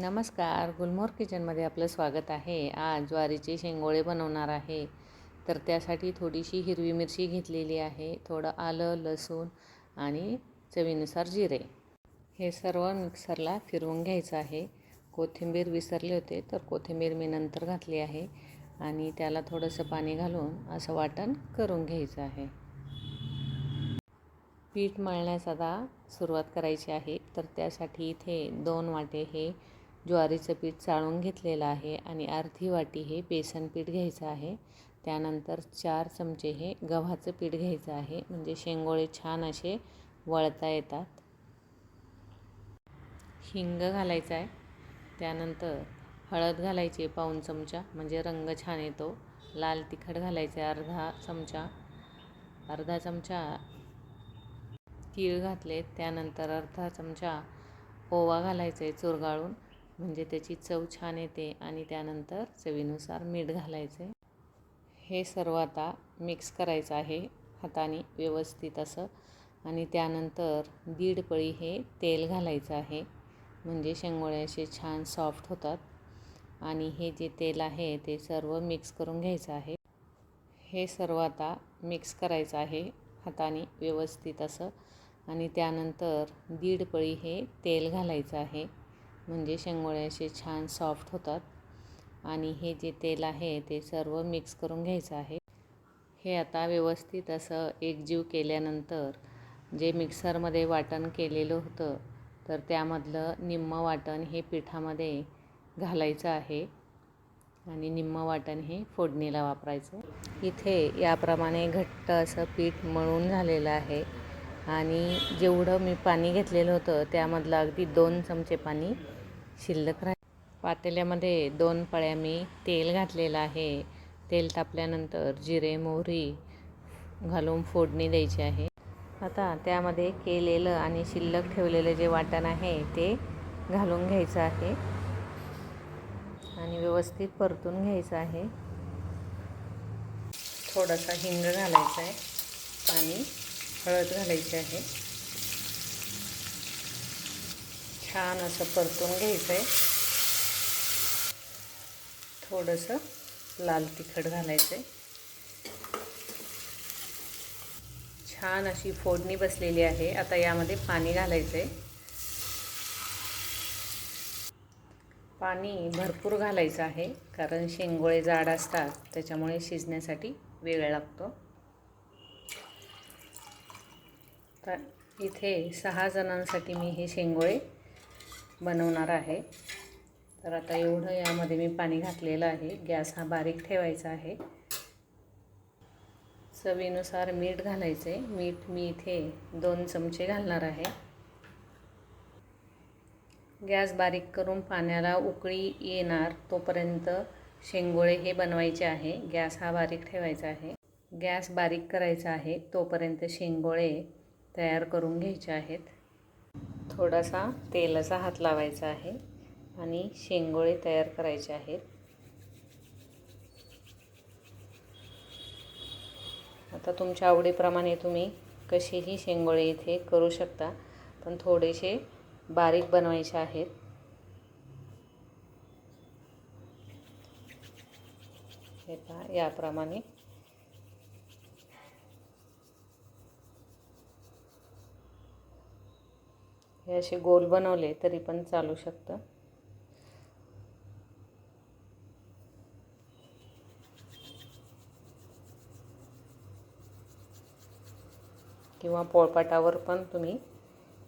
नमस्कार. गुलमोहर किचनमध्ये आपलं स्वागत आहे. आज ज्वारीचे शेंगोळे बनवणार आहे. तर त्यासाठी थोडीशी हिरवी मिरची घेतलेली आहे. थोडं आलं लसूण आणि चवीनुसार जिरे. हे सर्व मिक्सरला फिरवून घ्यायचं आहे. कोथिंबीर विसरले होते तर कोथिंबीर मी नंतर घातली आहे आणि त्याला थोडंसं पाणी घालून असं वाटण करून घ्यायचं आहे. पीठ मळण्यास आता सुरुवात करायची आहे. तर त्यासाठी इथे दोन वाटे हे ज्वारीचं पीठ चाळून घेतलेलं आहे आणि अर्धी वाटी हे बेसन पीठ घ्यायचं आहे. त्यानंतर चार चमचे हे गव्हाचं पीठ घ्यायचं आहे. म्हणजे शेंगोळे छान असे वळता येतात. हिंग घालायचा आहे. त्यानंतर हळद घालायची पाऊन चमचा. म्हणजे रंग छान येतो. लाल तिखट घालायचं आहे अर्धा चमचा. अर्धा चमचा तीळ घातले त्यानंतर अर्धा चमचा ओवा घालायचा आहे चुरगाळून. म्हणजे त्याची चव छान येते आणि त्यानंतर चवीनुसार मीठ घालायचे. हे सर्व आता मिक्स करायचं आहे हाताने व्यवस्थित असं. आणि त्यानंतर दीड पळी हे तेल घालायचं आहे. म्हणजे शेंगोळे असे छान सॉफ्ट होतात. आणि हे जे तेल आहे ते सर्व मिक्स करून घ्यायचं आहे. हे सर्व आता मिक्स करायचं आहे हाताने व्यवस्थित असं. आणि त्यानंतर दीड पळी हे तेल घालायचं आहे. म्हणजे शेंगोळे असे छान सॉफ्ट होतात. आणि हे जे तेल आहे ते सर्व मिक्स करून घ्यायचं आहे. हे आता व्यवस्थित असं एकजीव केल्यानंतर जे मिक्सरमध्ये वाटण केलेलं होतं तर त्यामधलं निम्म वाटण हे पिठामध्ये घालायचं आहे. आणि निम्म वाटण हे फोडणीला वापरायचं. इथे याप्रमाणे घट्ट असं पीठ मळून झालेलं आहे. आणि जेवढं मी पाणी घेतलेलं होतं त्यामधलं अगदी दोन चमचे पाणी शिल्लक राह पातेल्यामध्ये दोन पळ्या मी तेल घातलेलं आहे. तेल तापल्यानंतर जिरे मोहरी घालून फोडणी द्यायची आहे. आता त्यामध्ये केलेलं आणि शिल्लक ठेवलेलं जे वाटण आहे ते घालून घ्यायचं आहे. आणि व्यवस्थित परतून घ्यायचं आहे. थोडासा हिंग घालायचा आहे. पाणी हळद घालायची आहे. छान असं परतून घ्यायचं आहे थोडंसं लाल तिखट घालायचं आहे छान अशी फोडणी बसलेली आहे. आता यामध्ये पाणी घालायचं आहे पाणी भरपूर घालायचं आहे कारण शेंगोळे जाड असतात त्याच्यामुळे शिजण्यासाठी वेळ लागतो. तर इथे सहा जणांसाठी मी हे शेंगोळे बनवणार आहे. तर आता एवढं यामध्ये मी पाणी घातलेलं आहे. गॅस हा बारीक ठेवायचा आहे. चवीनुसार मीठ घालायचं आहे मीठ मी इथे दोन चमचे घालणार आहे. गॅस बारीक करून पाण्याला उकळी येणार तोपर्यंत शेंगोळे हे बनवायचे आहे. गॅस हा बारीक ठेवायचा आहे. गॅस बारीक करायचा आहे तोपर्यंत शेंगोळे तयार करून घ्यायचे आहेत. थोडासा तेलाचा हात लावायचा आहे आणि शेंगोळे तयार करायचे आहेत. आता तुमच्या आवडीप्रमाणे तुम्ही कसेही शेंगोळे इथे करू शकता पण थोडेसे बारीक बनवायचे आहेत. हे पहा याप्रमाणे हे असे गोल बनवले तरी पण चालू शकतं. किंवा पोळपाटावर पण तुम्ही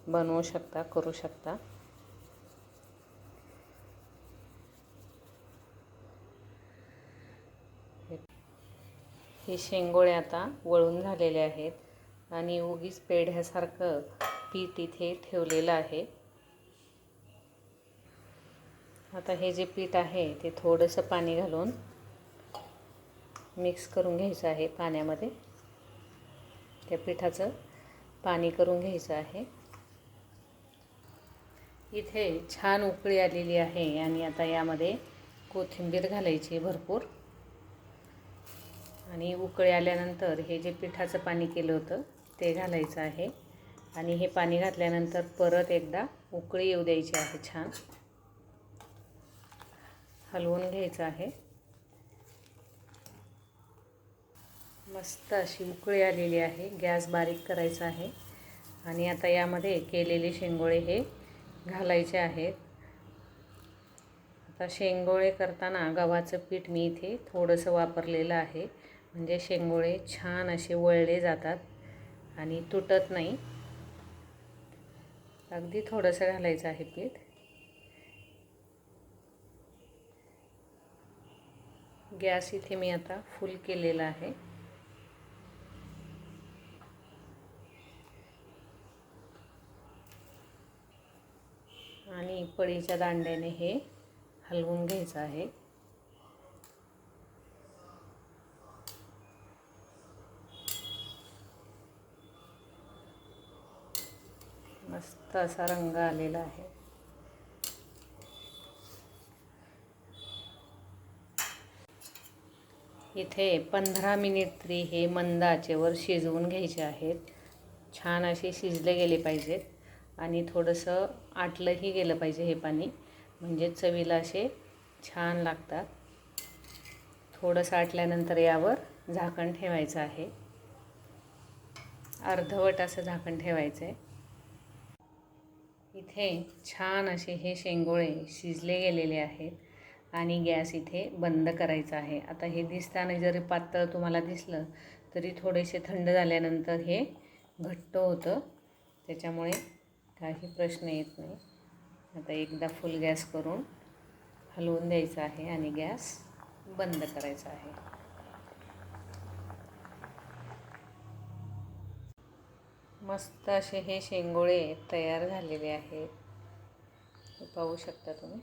बनवू शकता करू शकता. हे शेंगोळे आता वळून झालेले आहेत आणि उगीच पेढ्यासारखं पीठ इथे ठेवलेलं आहे. आता हे जे पीठ आहे ते थोडंसं पाणी घालून मिक्स करून घ्यायचं आहे पाण्यामध्ये. त्या पिठाचं पाणी करून घ्यायचं आहे. इथे छान उकळी आलेली आहे आणि आता यामध्ये कोथिंबीर घालायची भरपूर. आणि उकळी आल्यानंतर हे जे पिठाचं पाणी केलं होतं ते घालायचं आहे. आणि हे पाणी घातल्यानंतर परत एकदा उकळी येऊ द्यायची आहे छान. हलवून घ्यायचं आहे. मस्त अशी उकळी आलेली आहे. गॅस बारीक करायचा आहे. आणि आता यामध्ये केलेले शेंगोळे हे घालायचे आहेत. आता शेंगोळे करताना गव्हाचं पीठ मी इथे थोडंसं वापरलेलं आहे. म्हणजे शेंगोळे छान असे वळले जातात आणि तुटत नाही. अगदी थोडंसं घालायचं आहे पीठ. गॅस इथे मी आता फुल केलेला आहे. आणि पळीच्या दांड्याने हे हलवून घ्यायचं आहे. मस्त असा रंग आलेला आहे. इथे पंधरा मिनिट तरी हे मंद आचेवर शिजवून घ्यायचे आहेत. छान असे शिजले गेले पाहिजेत. आणि थोडंसं आटलंही गेलं पाहिजे हे पाणी. म्हणजे चवीला असे छान लागतात. थोडंसं आटल्यानंतर यावर झाकण ठेवायचं आहे. अर्धवट असं झाकण ठेवायचं आहे इथे छान असे हे शेंगोळे शिजले गेलेले आहेत आणि गॅस इथे बंद करायचा आहे. आता हे दिसताना जरी पातळ तुम्हाला दिसलं तरी थोडेसे थंड झाल्यानंतर हे घट्ट होतं. त्याच्यामुळे काही प्रश्न येत नाही. आता एकदा फुल गॅस करून हलवून द्यायचा आहे आणि गॅस बंद करायचा आहे. मस्त असे हे शेंगोळे तयार झालेले आहेत. पाहू शकता तुम्ही.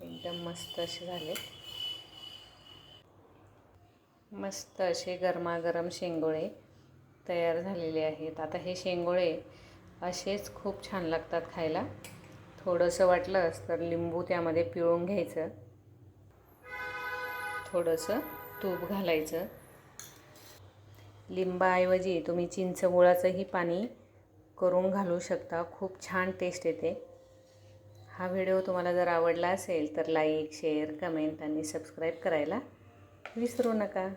एकदम मस्त असे झाले मस्त असे गरमागरम शेंगोळे तयार झालेले आहेत. आता हे शेंगोळे असेच खूप छान लागतात खायला. थोडंसं वाटलंच तर लिंबू त्यामध्ये पिळून घ्यायचं. थोडंसं तूप घालायचं. लिंबाऐवजी तुम्ही चिंच गुळाचंही पाणी करून घालू शकता. खूप छान टेस्ट येते. हा व्हिडिओ तुम्हाला जर आवडला असेल तर लाईक शेअर कमेंट आणि सबस्क्राईब करायला विसरू नका.